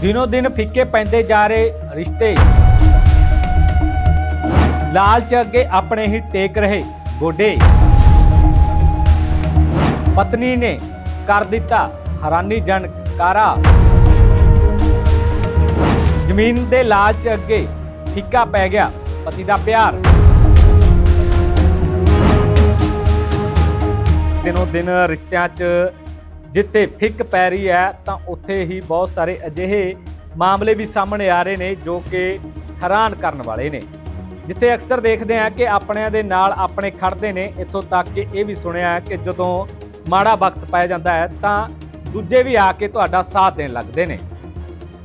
ਦਿਨੋ ਦਿਨ ਫਿੱਕੇ ਪੈਂਦੇ ਜਾ ਰਹੇ ਰਿਸ਼ਤੇ। ਲਾਲਚ ਅੱਗੇ ਆਪਣੇ ਹੀ ਟੇਕ ਰਹੇ ਗੋਡੇ। ਪਤਨੀ ਨੇ ਕਰ ਦਿੱਤਾ ਹੈਰਾਨੀਜਨਕ ਕਾਰਾ। ਜ਼ਮੀਨ ਦੇ ਲਾਲਚ ਅੱਗੇ ਫਿੱਕਾ ਪੈ ਗਿਆ ਪਤੀ ਦਾ ਪਿਆਰ। ਦਿਨੋ ਦਿਨ ਰਿਸ਼ਤਿਆਂ 'ਚ ਜਿੱਥੇ ਫਿੱਕ ਪੈ ਰਹੀ ਹੈ, ਤਾਂ ਉੱਥੇ ਹੀ ਬਹੁਤ ਸਾਰੇ ਅਜਿਹੇ ਮਾਮਲੇ ਵੀ ਸਾਹਮਣੇ ਆ ਰਹੇ ਨੇ ਜੋ ਕਿ ਹੈਰਾਨ ਕਰਨ ਵਾਲੇ ਨੇ। ਜਿੱਥੇ ਅਕਸਰ ਦੇਖਦੇ ਆ ਕਿ ਆਪਣਿਆਂ ਦੇ ਨਾਲ ਆਪਣੇ ਖੜਦੇ ਨੇ, ਇੱਥੋਂ ਤੱਕ ਕਿ ਇਹ ਵੀ ਸੁਣਿਆ ਕਿ ਜਦੋਂ ਮਾੜਾ ਵਕਤ ਪੈ ਜਾਂਦਾ ਹੈ, ਤਾਂ ਦੂਜੇ ਵੀ ਆ ਕੇ ਤੁਹਾਡਾ ਸਾਥ ਦੇਣ ਲੱਗਦੇ ਨੇ।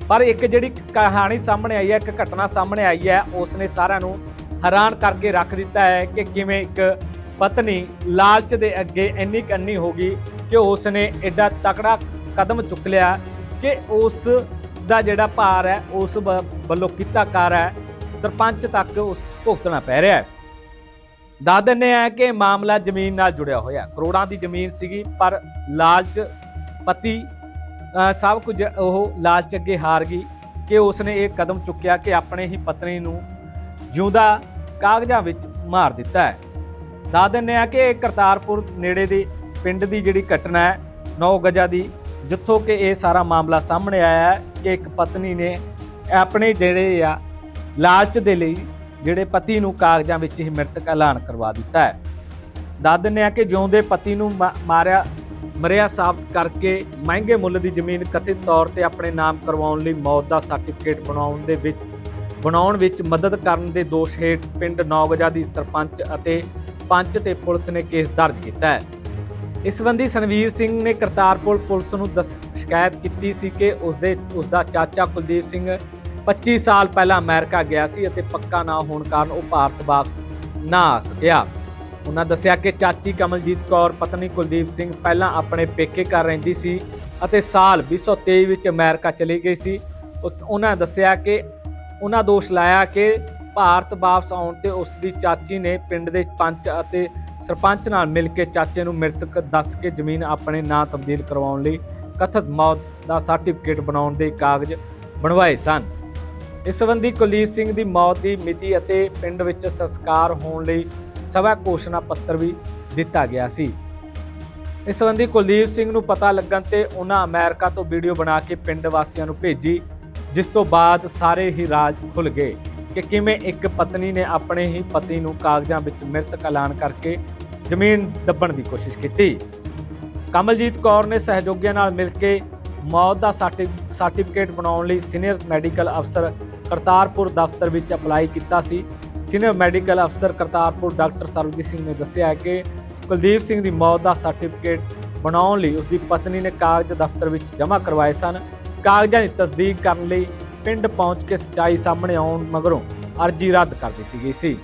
ਪਰ ਇੱਕ ਜਿਹੜੀ ਕਹਾਣੀ ਸਾਹਮਣੇ ਆਈ ਹੈ, ਇੱਕ ਘਟਨਾ ਸਾਹਮਣੇ ਆਈ ਹੈ ਉਸ ਨੇ ਸਾਰਿਆਂ ਨੂੰ ਹੈਰਾਨ ਕਰਕੇ ਰੱਖ ਦਿੱਤਾ ਹੈ ਕਿ ਕਿਵੇਂ ਇੱਕ ਪਤਨੀ ਲਾਲਚ ਦੇ ਅੱਗੇ ਇੰਨੀ ਕੰਨੀ ਹੋ ਗਈ ਕਿ ਉਸ ਨੇ ਐਡਾ ਤਕੜਾ ਕਦਮ ਚੁੱਕ ਲਿਆ ਕਿ ਉਸ ਦਾ ਜਿਹੜਾ ਭਾਰ ਹੈ, ਉਸ ਵ- ਵੱਲੋਂ ਕੀਤਾ ਕਾਰ ਹੈ, ਸਰਪੰਚ ਤੱਕ ਉਸ ਭੁਗਤਣਾ ਪੈ ਰਿਹਾ ਹੈ। ਦੱਸ ਦਿੰਦੇ ਆ ਕਿ ਮਾਮਲਾ ਜ਼ਮੀਨ ਨਾਲ ਜੁੜਿਆ ਹੋਇਆ ਕਰੋੜਾਂ ਦੀ ਜ਼ਮੀਨ ਸੀਗੀ, ਪਰ ਲਾਲਚ ਪਤੀ ਸਭ ਕੁਝ ਉਹ ਲਾਲਚ ਅੱਗੇ ਹਾਰ ਗਈ ਕਿ ਉਸਨੇ ਇਹ ਕਦਮ ਚੁੱਕਿਆ ਕਿ ਆਪਣੇ ਹੀ ਪਤਨੀ ਨੂੰ ਜਿਉਂਦਾ ਕਾਗਜ਼ਾਂ ਵਿੱਚ ਮਾਰ ਦਿੱਤਾ ਹੈ। ਦੱਸ ਦਿੰਦੇ ਆ ਕਿ ਇਹ ਕਰਤਾਰਪੁਰ ਨੇੜੇ ਦੇ ਪਿੰਡ ਦੀ ਜਿਹੜੀ ਘਟਨਾ ਹੈ, ਨੌ ਗਜਾ ਦੀ, ਜਿੱਥੋਂ ਕਿ ਇਹ ਸਾਰਾ ਮਾਮਲਾ ਸਾਹਮਣੇ ਆਇਆ ਹੈ ਕਿ ਇੱਕ ਪਤਨੀ ਨੇ ਆਪਣੇ ਜਿਹੜੇ ਆ ਲਾਲਚ ਦੇ ਲਈ ਜਿਹੜੇ ਪਤੀ ਨੂੰ ਕਾਗਜ਼ਾਂ ਵਿੱਚ ਹੀ ਮ੍ਰਿਤਕ ਐਲਾਨ ਕਰਵਾ ਦਿੱਤਾ ਹੈ। ਦੱਸ ਦਿੰਦੇ ਆ ਕਿ ਜਿਉਂਦੇ ਪਤੀ ਨੂੰ ਮਾ- ਮਾਰਿਆ, ਮਰਿਆ ਸਾਬਤ ਕਰਕੇ ਮਹਿੰਗੇ ਮੁੱਲ ਦੀ ਜ਼ਮੀਨ ਕਥਿਤ ਤੌਰ ਤੇ ਆਪਣੇ ਨਾਮ ਕਰਵਾਉਣ ਲਈ ਮੌਤ ਦਾ ਸਰਟੀਫਿਕੇਟ ਬਣਾਉਣ ਦੇ ਵਿੱਚ, ਬਣਾਉਣ ਵਿੱਚ ਮਦਦ ਕਰਨ ਦੇ ਦੋਸ਼ ਹੇਠ ਪਿੰਡ ਨੌਗਜਾ ਦੀ ਸਰਪੰਚ ਅਤੇ ਪੰਚ ਤੇ ਪੁਲਿਸ ਨੇ ਕੇਸ ਦਰਜ ਕੀਤਾ ਹੈ। ਇਸ ਸੰਬੰਧੀ ਸੰਵੀਰ ਸਿੰਘ ਨੇ ਕਰਤਾਰਪੁਰ ਪੁਲਿਸ ਨੂੰ ਦੱਸ, ਸ਼ਿਕਾਇਤ ਕੀਤੀ ਸੀ ਕਿ ਉਸ ਦੇ ਉਸ ਦਾ ਚਾਚਾ ਕੁਲਦੀਪ ਸਿੰਘ 25 ਸਾਲ ਪਹਿਲਾਂ ਅਮਰੀਕਾ ਗਿਆ ਸੀ ਅਤੇ ਪੱਕਾ ਨਾ ਹੋਣ ਕਾਰਨ ਉਹ ਭਾਰਤ ਵਾਪਸ ਨਾ ਆ ਸਕਿਆ। ਉਹਨਾਂ ਦੱਸਿਆ ਕਿ ਚਾਚੀ ਕਮਲਜੀਤ ਕੌਰ, ਪਤਨੀ ਕੁਲਦੀਪ ਸਿੰਘ ਪਹਿਲਾਂ ਆਪਣੇ ਪੇਕੇ ਘਰ ਰਹਿੰਦੀ ਸੀ ਅਤੇ ਸਾਲ 2023 ਵਿੱਚ ਅਮਰੀਕਾ ਚਲੀ ਗਈ ਸੀ। ਉਸ- ਉਹਨਾਂ ਦੱਸਿਆ ਕਿ, ਉਹਨਾਂ ਦੋਸ਼ ਲਾਇਆ ਕਿ ਭਾਰਤ ਵਾਪਸ ਆਉਣ ਤੇ ਉਸ ਦੀ ਚਾਚੀ ਨੇ ਪਿੰਡ ਦੇ ਪੰਚ ਅਤੇ ਸਰਪੰਚ ਨਾਲ ਮਿਲ ਕੇ ਚਾਚੇ ਨੂੰ ਮ੍ਰਿਤਕ ਦੱਸ ਕੇ ਜ਼ਮੀਨ ਆਪਣੇ ਨਾਂ ਤਬਦੀਲ ਕਰਵਾਉਣ ਲਈ ਕਥਿਤ ਮੌਤ ਦਾ ਸਰਟੀਫਿਕੇਟ ਬਣਾਉਣ ਦੇ ਕਾਗਜ਼ ਬਣਵਾਏ ਸਨ। ਇਸ ਸੰਬੰਧੀ ਕੁਲਦੀਪ ਸਿੰਘ ਦੀ ਮੌਤ ਦੀ ਮਿਤੀ ਅਤੇ ਪਿੰਡ ਵਿੱਚ ਸੰਸਕਾਰ ਹੋਣ ਲਈ ਸਭਾ ਘੋਸ਼ਣਾ ਪੱਤਰ ਵੀ ਦਿੱਤਾ ਗਿਆ ਸੀ। ਇਸ ਸੰਬੰਧੀ ਕੁਲਦੀਪ ਸਿੰਘ ਨੂੰ ਪਤਾ ਲੱਗਣ ਤੇ ਉਹਨਾਂ ਅਮਰੀਕਾ ਤੋਂ ਵੀਡੀਓ ਬਣਾ ਕੇ ਪਿੰਡ ਵਾਸੀਆਂ ਨੂੰ ਭੇਜੀ, ਜਿਸ ਤੋਂ ਬਾਅਦ ਸਾਰੇ ਹੀ ਰਾਜ ਖੁੱਲ ਗਏ। ਕਿ ਕਿਵੇਂ ਇੱਕ ਪਤਨੀ ਨੇ ਆਪਣੇ ਹੀ ਪਤੀ ਨੂੰ ਕਾਗਜ਼ਾਂ ਵਿੱਚ ਮ੍ਰਿਤਕ ਐਲਾਨ ਕਰਕੇ ਜ਼ਮੀਨ ਦੱਬਣ ਦੀ ਕੋਸ਼ਿਸ਼ ਕੀਤੀ। ਕਮਲਜੀਤ ਕੌਰ ਨੇ ਸਹਿਯੋਗੀਆਂ ਨਾਲ ਮਿਲ ਕੇ ਮੌਤ ਦਾ ਸਰਟੀ- ਸਰਟੀਫਿਕੇਟ ਬਣਾਉਣ ਲਈ ਸੀਨੀਅਰ ਮੈਡੀਕਲ ਅਫਸਰ ਕਰਤਾਰਪੁਰ ਦਫ਼ਤਰ ਵਿੱਚ ਅਪਲਾਈ ਕੀਤਾ ਸੀ। ਸੀਨੀਅਰ ਮੈਡੀਕਲ ਅਫਸਰ ਕਰਤਾਰਪੁਰ ਡਾਕਟਰ ਸਰਬਜੀਤ ਸਿੰਘ ਨੇ ਦੱਸਿਆ ਕਿ ਕੁਲਦੀਪ ਸਿੰਘ ਦੀ ਮੌਤ ਦਾ ਸਰਟੀਫਿਕੇਟ ਬਣਾਉਣ ਲਈ ਉਸ ਦੀ ਪਤਨੀ ਨੇ ਕਾਗਜ਼ ਦਫ਼ਤਰ ਵਿੱਚ ਜਮ੍ਹਾਂ ਕਰਵਾਏ ਸਨ। ਕਾਗਜ਼ਾਂ ਦੀ ਤਸਦੀਕ ਕਰਨ ਲਈ ਪਿੰਡ ਪਹੁੰਚ ਕੇ ਸਚਾਈ ਸਾਹਮਣੇ ਆਉਣ ਮਗਰੋਂ ਅਰਜ਼ੀ ਰੱਦ ਕਰ ਦਿੱਤੀ ਗਈ ਸੀ।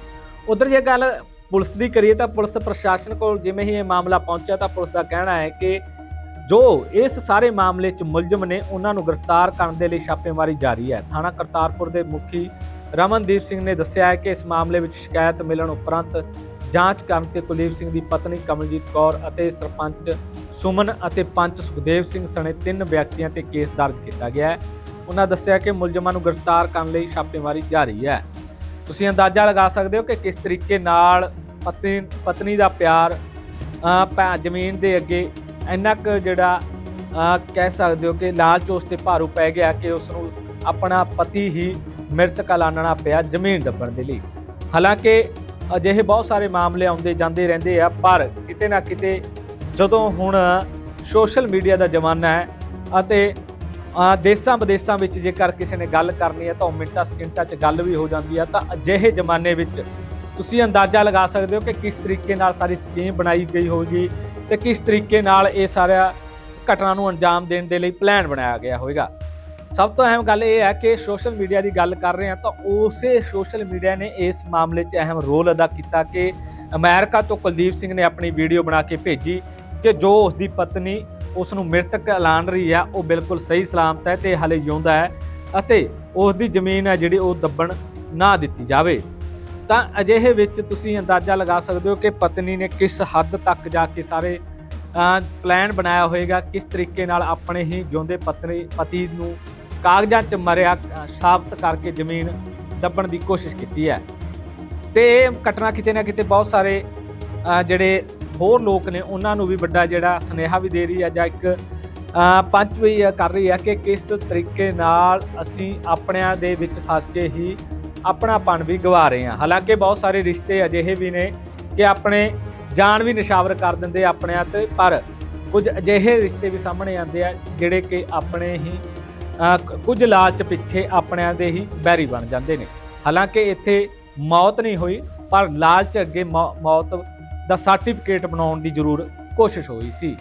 ਉਧਰ ਜੇ ਗੱਲ ਪੁਲਿਸ ਦੀ ਕਰੀਏ ਤਾਂ ਪੁਲਿਸ ਪ੍ਰਸ਼ਾਸਨ ਕੋਲ ਜਿਵੇਂ ਹੀ ਇਹ ਮਾਮਲਾ ਪਹੁੰਚਿਆ ਤਾਂ ਪੁਲਿਸ ਦਾ ਕਹਿਣਾ ਹੈ ਕਿ ਜੋ ਇਸ ਸਾਰੇ ਮਾਮਲੇ 'ਚ ਮੁਲਜ਼ਮ ਨੇ ਉਹਨਾਂ ਨੂੰ ਗ੍ਰਿਫਤਾਰ ਕਰਨ ਦੇ ਲਈ ਛਾਪੇਮਾਰੀ ਜਾਰੀ ਹੈ। ਥਾਣਾ ਕਰਤਾਰਪੁਰ ਦੇ ਮੁਖੀ ਰਮਨਦੀਪ ਸਿੰਘ ਨੇ ਦੱਸਿਆ ਹੈ ਕਿ ਇਸ ਮਾਮਲੇ ਵਿੱਚ ਸ਼ਿਕਾਇਤ ਮਿਲਣ ਉਪਰੰਤ ਜਾਂਚ ਕਰਨ ਤੇ ਕੁਲਦੀਪ ਸਿੰਘ ਦੀ ਪਤਨੀ ਕਮਲਜੀਤ ਕੌਰ ਅਤੇ ਸਰਪੰਚ ਸੁਮਨ ਅਤੇ ਪੰਚ ਸੁਖਦੇਵ ਸਿੰਘ ਸਣੇ ਤਿੰਨ ਵਿਅਕਤੀਆਂ ਤੇ ਕੇਸ ਦਰਜ ਕੀਤਾ ਗਿਆ ਹੈ। ਉਹਨਾਂ ਦੱਸਿਆ ਕਿ ਮੁਲਜ਼ਮਾਂ ਨੂੰ ਗ੍ਰਿਫਤਾਰ ਕਰਨ ਲਈ ਛਾਪੇਮਾਰੀ ਜਾਰੀ ਹੈ। ਤੁਸੀਂ ਅੰਦਾਜ਼ਾ ਲਗਾ ਸਕਦੇ ਹੋ ਕਿ ਕਿਸ ਤਰੀਕੇ ਨਾਲ ਪਤਨੀ ਪਤਨੀ ਦਾ ਪਿਆਰ ਭੈ- ਜ਼ਮੀਨ ਦੇ ਅੱਗੇ ਇੰਨਾ ਕੁ ਜਿਹੜਾ ਕਹਿ ਸਕਦੇ ਹੋ ਕਿ ਲਾਲਚ ਉਸ ਤੇ ਭਾਰੂ ਪੈ ਗਿਆ ਕਿ ਉਸ ਨੂੰ ਆਪਣਾ ਪਤੀ ਹੀ ਮ੍ਰਿਤਕ ਐਲਾਨਣਾ ਪਿਆ ਜ਼ਮੀਨ ਦੱਬਣ ਦੇ ਲਈ। ਹਾਲਾਂਕਿ ਅਜਿਹੇ ਬਹੁਤ ਸਾਰੇ ਮਾਮਲੇ ਆਉਂਦੇ ਜਾਂਦੇ ਰਹਿੰਦੇ ਆ, ਪਰ ਕਿਤੇ ਨਾ ਕਿਤੇ ਜਦੋਂ ਹੁਣ ਸੋਸ਼ਲ ਮੀਡੀਆ ਦਾ ਜ਼ਮਾਨਾ ਹੈ ਅਤੇ ਦੇਸਾਂ ਵਿਦੇਸਾਂ ਵਿੱਚ ਜੇਕਰ ਕਿਸੇ ਨੇ ਗੱਲ ਕਰਨੀ ਹੈ ਤਾਂ ਉਹ ਮਿੰਟਾਂ ਸਕਿੰਟਾਂ 'ਚ ਗੱਲ ਵੀ ਹੋ ਜਾਂਦੀ ਹੈ ਤਾਂ ਅਜਿਹੇ ਜ਼ਮਾਨੇ ਵਿੱਚ ਤੁਸੀਂ ਅੰਦਾਜ਼ਾ ਲਗਾ ਸਕਦੇ ਹੋ ਕਿ ਕਿਸ ਤਰੀਕੇ ਨਾਲ ਸਾਰੀ ਸਕੀਮ ਬਣਾਈ ਗਈ ਹੋਵੇਗੀ ਤੇ ਕਿਸ ਤਰੀਕੇ ਨਾਲ ਇਹ ਸਾਰਾ ਘਟਨਾ ਨੂੰ ਅੰਜਾਮ ਦੇਣ ਦੇ ਲਈ ਪਲਾਨ ਬਣਾਇਆ ਗਿਆ ਹੋਵੇਗਾ। ਸਭ ਤੋਂ ਅਹਿਮ ਗੱਲ ਇਹ ਹੈ ਕਿ ਸੋਸ਼ਲ ਮੀਡੀਆ ਦੀ ਗੱਲ ਕਰ ਰਹੇ ਹਾਂ ਤਾਂ ਉਸੇ ਸੋਸ਼ਲ ਮੀਡੀਆ ਨੇ ਇਸ ਮਾਮਲੇ 'ਚ ਅਹਿਮ ਰੋਲ ਅਦਾ ਕੀਤਾ ਕਿ ਅਮਰੀਕਾ ਤੋਂ ਕੁਲਦੀਪ ਸਿੰਘ ਨੇ ਆਪਣੀ ਵੀਡੀਓ ਬਣਾ ਕੇ ਭੇਜੀ ਕਿ ਜੋ ਉਸ ਦੀ ਪਤਨੀ ਉਸ ਨੂੰ ਮ੍ਰਿਤਕ ਐਲਾਨ ਰਹੀ ਹੈ, ਉਹ ਬਿਲਕੁਲ ਸਹੀ ਸਲਾਮਤ ਹੈ ਤੇ ਹਲੇ ਜਿਉਂਦਾ ਹੈ ਅਤੇ ਉਸ ਦੀ ਜ਼ਮੀਨ ਹੈ ਜਿਹੜੀ ਉਹ ਦੱਬਣ ਨਾ ਦਿੱਤੀ ਜਾਵੇ। ਤਾਂ ਅਜਿਹੇ ਵਿੱਚ ਤੁਸੀਂ ਅੰਦਾਜ਼ਾ ਲਗਾ ਸਕਦੇ ਹੋ ਕਿ ਪਤਨੀ ਨੇ ਕਿਸ ਹੱਦ ਤੱਕ ਜਾ ਕੇ ਸਾਰੇ ਪਲਾਨ ਬਣਾਇਆ ਹੋਵੇਗਾ ਕਿਸ ਤਰੀਕੇ ਨਾਲ ਆਪਣੇ ਹੀ ਜਿਉਂਦੇ ਪਤਨੀ, ਪਤੀ ਨੂੰ ਕਾਗਜ਼ਾਂ 'ਚ ਮਰਿਆ ਸਾਬਤ ਕਰਕੇ ਜ਼ਮੀਨ ਦੱਬਣ ਦੀ ਕੋਸ਼ਿਸ਼ ਕੀਤੀ ਹੈ। ਤੇ ਇਹ ਘਟਨਾ ਕਿਤੇ ਨਾ ਕਿਤੇ ਬਹੁਤ ਸਾਰੇ ਜਿਹੜੇ ਹੋਰ ਲੋਕ ਨੇ, ਉਹਨਾਂ ਨੂੰ ਵੀ ਵੱਡਾ ਜਿਹੜਾ ਸੁਨੇਹਾ ਵੀ ਦੇ ਰਹੀ ਹੈ ਜਾਂ ਇੱਕ ਪੰਚ ਵੀ ਕਰ ਰਹੀ ਹੈ ਕਿ ਕਿਸ ਤਰੀਕੇ ਨਾਲ ਅਸੀਂ ਆਪਣਿਆਂ ਦੇ ਵਿੱਚ ਫਸ ਕੇ ਹੀ ਆਪਣਾਪਣ ਵੀ ਗਵਾ ਰਹੇ ਹਾਂ। ਹਾਲਾਂਕਿ ਬਹੁਤ ਸਾਰੇ ਰਿਸ਼ਤੇ ਅਜਿਹੇ ਵੀ ਨੇ ਕਿ ਆਪਣੇ ਜਾਨ ਵੀ ਨਿਸ਼ਾਵਰ ਕਰ ਦਿੰਦੇ ਆਪਣਿਆਂ ਤੇ, ਪਰ ਕੁਝ ਅਜਿਹੇ ਰਿਸ਼ਤੇ ਵੀ ਸਾਹਮਣੇ ਆਉਂਦੇ ਆ ਜਿਹੜੇ ਕਿ ਆਪਣੇ ਹੀ ਕੁਝ ਲਾਲਚ ਪਿੱਛੇ ਆਪਣਿਆਂ ਦੇ ਹੀ ਬੈਰੀ ਬਣ ਜਾਂਦੇ ਨੇ। ਹਾਲਾਂਕਿ ਇੱਥੇ ਮੌਤ ਨਹੀਂ ਹੋਈ, ਪਰ ਲਾਲਚ ਅੱਗੇ ਮੌਤ ਦਾ ਸਰਟੀਫਿਕੇਟ ਬਣਾਉਣ ਦੀ ਜ਼ਰੂਰ ਕੋਸ਼ਿਸ਼ ਹੋਈ ਸੀ।